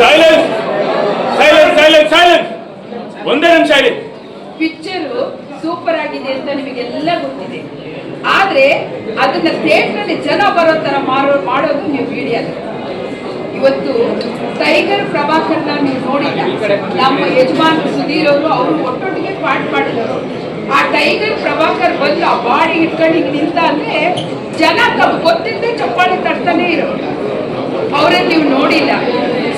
Silent silent silent ಒಂದೇ ನಿಮಿಷ ಹೇಳಿ ಪಿಕ್ಚರ್ ಸೂಪರ್ ಆಗಿದೆ ಅಂತ ನಿಮಗೆಲ್ಲ ಗೊತ್ತಿದೆ. ಆದ್ರೆ ಅದನ್ನ ಥಿಯೇಟ್ರಲ್ಲಿ ಜನ ಬರೋ ತರ ಮಾರೋ, ಮಾಡೋದು ನೀವು ಮೀಡಿಯಾ ಇವತ್ತು ಟೈಗರ್ ಪ್ರಭಾಕರ್ನ ನೀವು ನೋಡಿಲ್ಲ. ನಮ್ಮ ಯಜಮಾನ್ ಸುಧೀರ್ ಅವರು ಅವರು ಒಟ್ಟೊಟ್ಟಿಗೆ ಪಾಠ ಮಾಡಿದರು. ಆ ಟೈಗರ್ ಪ್ರಭಾಕರ್ ಬಂದು ಆ ಬಾಡಿ ಇಟ್ಕೊಂಡು ಹಿಂಗೆ ನಿಂತ ಅಂದ್ರೆ ಜನ ತಮ್ಗೆ ಗೊತ್ತಿಲ್ಲದೆ ಚಪ್ಪಾಳೆ ತಟ್ತಾನೆ ಇರೋರು.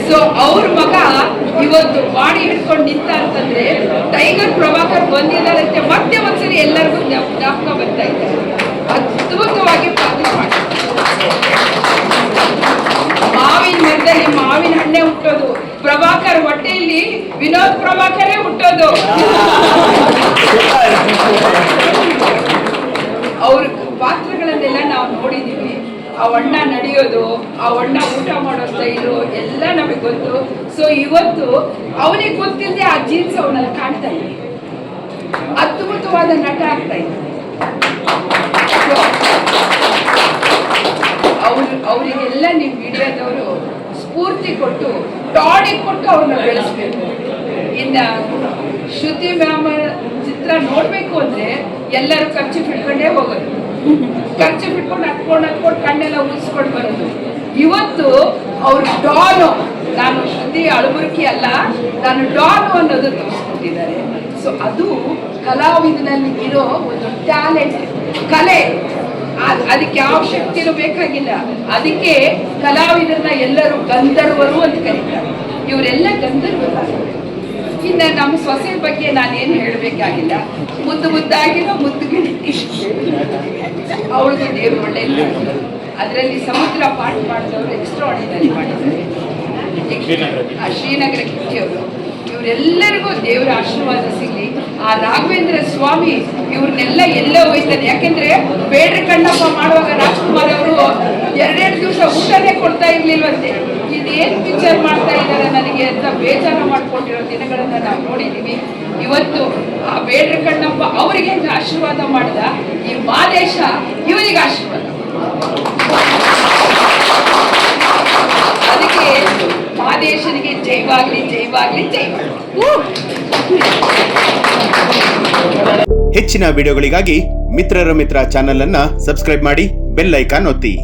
ಸೊ ಅವ್ರ ಮಗ ಇವತ್ತು ಬಾಡಿ ಹಿಡ್ಕೊಂಡು ನಿಂತ ಅಂತಂದ್ರೆ ಟೈಗರ್ ಪ್ರಭಾಕರ್ ಬಂದಿದ್ದಾರಂತೆ ಮತ್ತೆ ಒಂದ್ಸರಿ ಎಲ್ಲರಿಗೂ ಜ್ಞಾಪ- ಜ್ಞಾಪಕ ಬರ್ತಾ ಇದೆ. ಅದ್ಭುತವಾಗಿ ಮಾವಿನ ಮರದಲ್ಲಿ ಮಾವಿನ ಹಣ್ಣೆ ಹುಟ್ಟೋದು. ಪ್ರಭಾಕರ್ ಹೊಟ್ಟೆಯಲ್ಲಿ ವಿನೋದ್ ಪ್ರಭಾಕರೇ ಹುಟ್ಟೋದು. ಅವ್ರ ಪಾತ್ರಗಳನ್ನೆಲ್ಲ ನಾವು ನೋಡಿದೀವಿ. ಆ ಅಣ್ಣ ನಡೆಯೋದು, ಆ ಅಣ್ಣ ಊಟ ಮಾಡೋ ಸ್ಟೈಲು ಎಲ್ಲ ನಮಗೆ ಗೊತ್ತು. ಸೊ ಇವತ್ತು ಅವನಿಗೆ ಗೊತ್ತಿಲ್ಲದೆ ಆ ಜೀನ್ಸ್ ಅವನಲ್ಲಿ ಕಾಣ್ತಾ ಇದೆ ಅದ್ಭುತವಾದ ನಟ ಆಗ್ತಾ ಇದೆ ಅವ್ರು, ಅವರಿಗೆಲ್ಲ ನೀವು ಮೀಡಿಯಾದವರು ಸ್ಫೂರ್ತಿ ಕೊಟ್ಟು ಟಾಣಿಕ್ ಕೊಟ್ಟು ಅವ್ರನ್ನ ಬೆಳೆಸ್ಬೇಕು. ಇನ್ನ ಶ್ರುತಿ ಮ್ಯಾಮ ಚಿತ್ರ ನೋಡ್ಬೇಕು ಅಂದ್ರೆ ಎಲ್ಲರೂ ಖರ್ಚು ಬಿಟ್ಕೊಂಡೇ ಹೋಗೋದು. ಖರ್ಚು ಬಿಟ್ಕೊಂಡು ಹತ್ಕೊಂಡು ಹತ್ಕೊಂಡು ಕಣ್ಣೆಲ್ಲ ಉಳಿಸ್ಕೊಂಡು ಬರೋದು. ಇವತ್ತು ಅವ್ರ ಡಾನು, ನಾನು ಶ್ರುತಿ ಅಳಬುರ್ಕಿ ಅಲ್ಲ, ನಾನು ಡಾನು ಅನ್ನೋದು ತೋರಿಸ್ಕೊಟ್ಟಿದ್ದಾರೆ. ಸೊ ಅದು ಕಲಾವಿದನಲ್ಲಿ ಇರೋ ಒಂದು ಟ್ಯಾಲೆಂಟ್ ಕಲೆ. ಅದ್- ಅದಕ್ಕೆ ಯಾವ ಶಕ್ತಿನೂ ಬೇಕಾಗಿಲ್ಲ. ಅದಕ್ಕೆ ಕಲಾವಿದರನ್ನ ಎಲ್ಲರೂ ಗಂಧರ್ವರು ಅಂತ ಕರೀತಾರೆ. ಇವರೆಲ್ಲ ಗಂಧರ್ವರು ಇನ್ನ ನಮ್ಮ ಸೊಸೆ ಬಗ್ಗೆ ನಾನೇನು ಹೇಳಬೇಕಾಗಿಲ್ಲ. ಮುದ್ದು ಮುದ್ದಾಗಿರೋ ಮುದ್ದು ಅವಳಿಗೆ ದೇವ್ರು ಒಳ್ಳೆ ಅದರಲ್ಲಿ ಸಮುದ್ರ ಪಾಠ ಮಾಡಿದವರು ಎಕ್ಸ್ಟ್ರಾ ಆರ್ಡಿನರಿ ಮಾಡಿದ್ದಾರೆ ಆ ಶ್ರೀನಗರ ಕಿಟ್ಟಿಯವರು ಇವರೆಲ್ಲರಿಗೂ ದೇವರ ಆಶೀರ್ವಾದ ಸಿಗಲಿ. ಆ ರಾಘವೇಂದ್ರ ಸ್ವಾಮಿ ಇವ್ರನ್ನೆಲ್ಲ ಎಲ್ಲ ಒಯ್ತಾನೆ. ಯಾಕೆಂದ್ರೆ ಬೇಡ್ರ ಕಣ್ಣಪ್ಪ ಮಾಡುವಾಗ ರಾಜ್ಕುಮಾರ್ ಅವರು ಎರಡೆರಡು ದಿವಸ ಊಟನೇ ಕೊಡ್ತಾ ಇರ್ಲಿಲ್ವಂತೆ. ಇದೇನು ಪಿಕ್ಚರ್ ಮಾಡ್ತಾ ಇದ್ದಾರೆ ನನಗೆ ಅಂತ ಬೇಜಾರ ಮಾಡ್ಕೊಂಡಿರೋ ದಿನಗಳನ್ನ ನಾವು ನೋಡಿದೀವಿ. ಇವತ್ತು ಆ ಬೇಡ್ರ ಕಣ್ಣಪ್ಪ ಅವರಿಗೆ ಆಶೀರ್ವಾದ ಮಾಡಿದ. ಈ ಮಾದೇಶ ಇವರಿಗೆ ಆಶೀರ್ವಾದ. ಅದಕ್ಕೆ ಮಾದೇಶನಿಗೆ ಜೈವಾಗ್ಲಿ ಜೈವಾಗ್ಲಿ ಜೈವಾಗ್ಲಿ. ಹೆಚ್ಚಿನ ವಿಡಿಯೋಗಳಿಗಾಗಿ ಮಿತ್ರರ ಮಿತ್ರ ಚಾನೆಲ್ ಅನ್ನ ಸಬ್ಸ್ಕ್ರೈಬ್ ಮಾಡಿ ಬೆಲ್ ಐಕಾನ್ ಒತ್ತಿ.